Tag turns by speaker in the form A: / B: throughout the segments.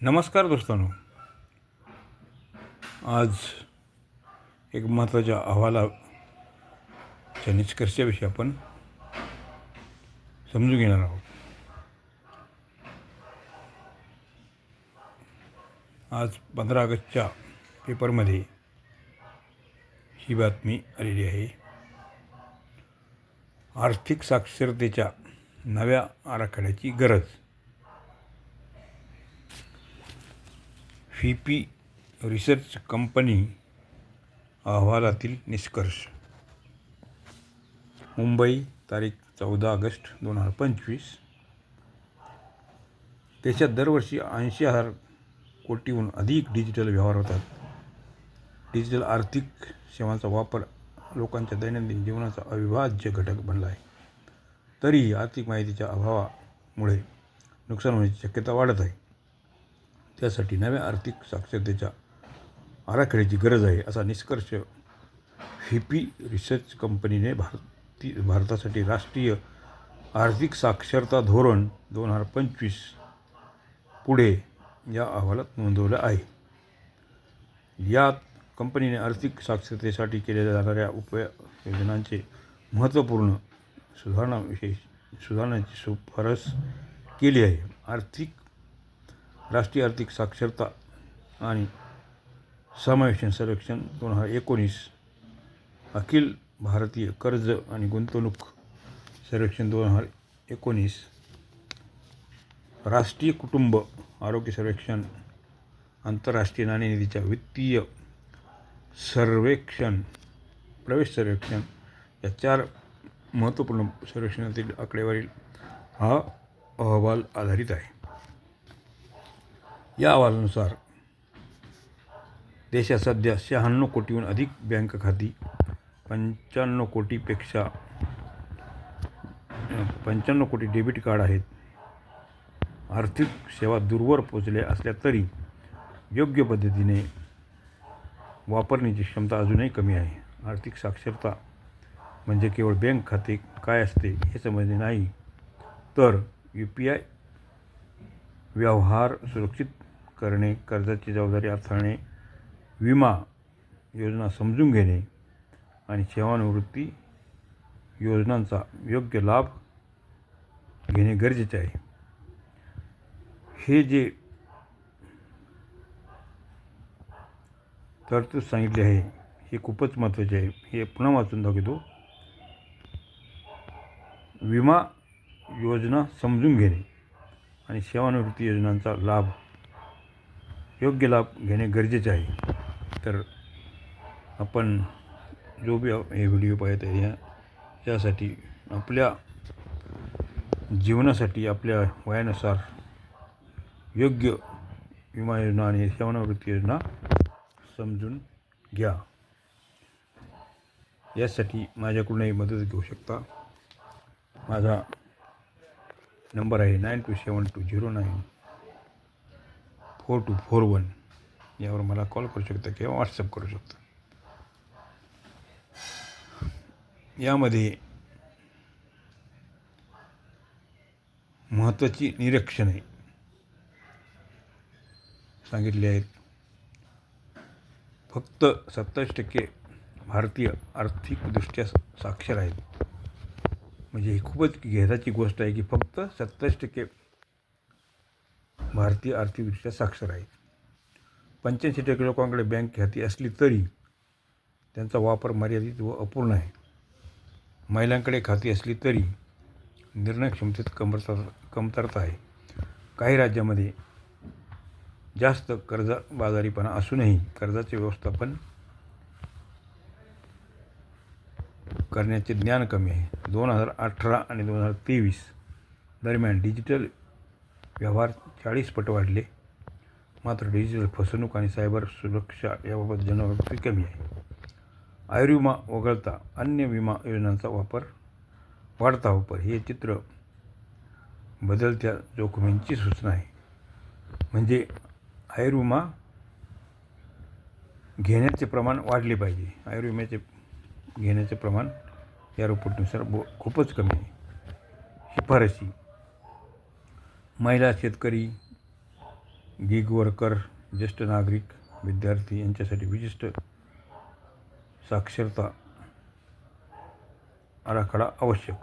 A: नमस्कार दोस्तांनो. आज एक महत्त्वाच्या अहवालाच्या निष्कर्षाविषयी आपण समजून घेणार आहोत. आज पंधरा ऑगस्टच्या पेपरमध्ये ही बातमी आलेली आहे. आर्थिक साक्षरतेच्या नव्या आराखड्याची गरज. व्ही रिसर्च कंपनी अहवालातील निष्कर्ष. मुंबई तारीख चौदा ऑगस्ट दोन हजार पंचवीस. देशात दरवर्षी ऐंशी हजार कोटीहून अधिक डिजिटल व्यवहार होतात. डिजिटल आर्थिक सेवांचा वापर लोकांच्या दैनंदिन जीवनाचा अविभाज्य घटक बनला आहे. तरीही आर्थिक माहितीच्या अभावामुळे नुकसान होण्याची शक्यता वाढत आहे. त्यासाठी नव्या आर्थिक साक्षरतेच्या आराखड्याची गरज आहे असा निष्कर्ष हिपी रिसर्च कंपनीने भारती भारतासाठी राष्ट्रीय आर्थिक साक्षरता धोरण दोन हजार पंचवीस पुढे या अहवालात नोंदवलं आहे. यात कंपनीने आर्थिक साक्षरतेसाठी केल्या जाणाऱ्या उपाययोजनांचे महत्त्वपूर्ण सुधारणाविषयी सुधारण्याची शिफारस केली आहे. आर्थिक राष्ट्रीय आर्थिक साक्षरता आणि समावेशन सर्वेक्षण दोन हजार एकोणीस अखिल भारतीय कर्ज आणि गुंतवणूक सर्वेक्षण दोन हजार एकोणीस राष्ट्रीय कुटुंब आरोग्य सर्वेक्षण आंतरराष्ट्रीय नाणेनिधीच्या वित्तीय सर्वेक्षण प्रवेश सर्वेक्षण या चार महत्त्वपूर्ण सर्वेक्षणातील आकडेवारील हा अहवाल आधारित आहे. या अहवालानुसार देशात सध्या शहाण्णव कोटीहून अधिक बँक खाती पंच्याण्णव कोटीपेक्षा पंच्याण्णव कोटी डेबिट कार्ड आहेत. आर्थिक सेवा दूरवर पोचल्या असल्या तरी योग्य पद्धतीने वापरण्याची क्षमता अजूनही कमी आहे. आर्थिक साक्षरता म्हणजे केवळ बँक खाते काय असते हे समजणे नाही तर यू पी आय व्यवहार सुरक्षित करणे कर्जाची जबाबदारी हाताळणे विमा योजना समजून घेणे आणि सेवानिवृत्ती योजनांचा योग्य लाभ घेणे गरजेचे आहे. हे जे तरतूद सांगितले आहे हे खूपच महत्त्वाचे आहे. हे पुन्हा वाचून दाखवतो. विमा योजना समजून घेणे आणि सेवानिवृत्ती योजनांचा लाभ योग्य लाभ घेणे गरजेचे आहे. तर आपण जो बी हे व्हिडिओ पाहत आहे या यासाठी आपल्या जीवनासाठी आपल्या वयानुसार योग्य विमा योजना आणि सेवानिवृत्ती योजना समजून घ्या. यासाठी माझ्याकडूनही मदत घेऊ शकता. माझा नंबर आहे nine two seven two zero nine four two four one यावर मला कॉल करू शकता किंवा व्हॉट्सअप करू शकता. यामध्ये महत्त्वाची निरीक्षणे सांगितली आहेत. फक्त सत्तावीस टक्के भारतीय आर्थिकदृष्ट्या साक्षर आहेत. म्हणजे ही खूपच घेराची गोष्ट आहे की फक्त सत्तावीस टक्के भारतीय आर्थिकदृष्ट्या साक्षर आहेत. पंच्याऐंशी टक्के लोकांकडे बँक खाती असली तरी त्यांचा वापर मर्यादित व अपूर्ण आहे. महिलांकडे खाती असली तरी निर्णय क्षमतेत कमरता कमतरता आहे. काही राज्यामध्ये जास्त कर्जबाजारीपणा असूनही कर्जाचे व्यवस्थापन करण्याचे ज्ञान कमी आहे. दोन हजार अठरा आणि दोन हजार तेवीस दरम्यान डिजिटल व्यवहार चाळीस पट वाढले. मात्र डिजिटल फसवणूक आणि सायबर सुरक्षा याबाबत जनजागृती कमी आहे. आयुर्विमा वगळता अन्य विमा योजनांचा वापर वाढता हो, वापर हे चित्र बदलत्या जोखमींची सूचना आहे. म्हणजे आयुर्विमा घेण्याचे प्रमाण वाढले पाहिजे. आयुर्विम्याचे घेण्याचे प्रमाण या रिपोर्टनुसार बो खूपच कमी आहे. शिफारशी महिला शेतकरी गिग वर्कर ज्येष्ठ नागरिक विद्यार्थी यांच्यासाठी विशिष्ट साक्षरता आराखडा आवश्यक.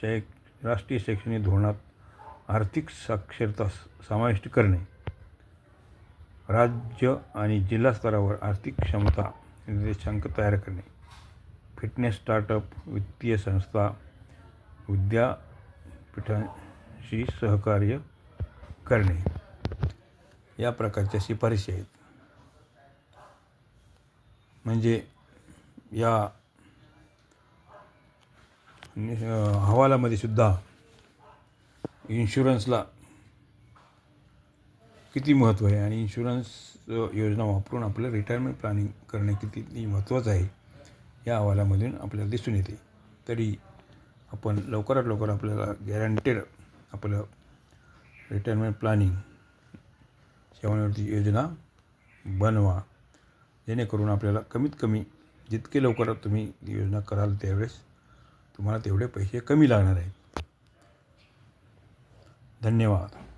A: शै राष्ट्रीय शैक्षणिक धोरणात आर्थिक साक्षरता समाविष्ट करणे. राज्य आणि जिल्हा स्तरावर आर्थिक क्षमता निर्देशांक तयार करणे. फिटनेस स्टार्टअप वित्तीय संस्था विद्यापीठांशी सहकार्य करणे. या प्रकारच्या शिफारशी आहेत. म्हणजे या हवालामध्ये अहवालामध्ये सुद्धा इन्शुरन्सला किती महत्त्व आहे आणि इन्शुरन्स योजना वापरून आपलं रिटायरमेंट प्लॅनिंग करणे किती महत्त्वाचं आहे या अहवालामधून आपल्याला दिसून येते. तरी आपण लवकरात लवकर आपल्याला गॅरंटेड आपलं रिटायरमेंट प्लॅनिंग सेवानिवृत्ती योजना बनवा. जेणेकरून आपल्याला कमीत कमी जितके लवकर तुम्ही ती योजना कराल त्यावेळेस तुम्हाला तेवढे पैसे कमी लागणार आहेत. धन्यवाद.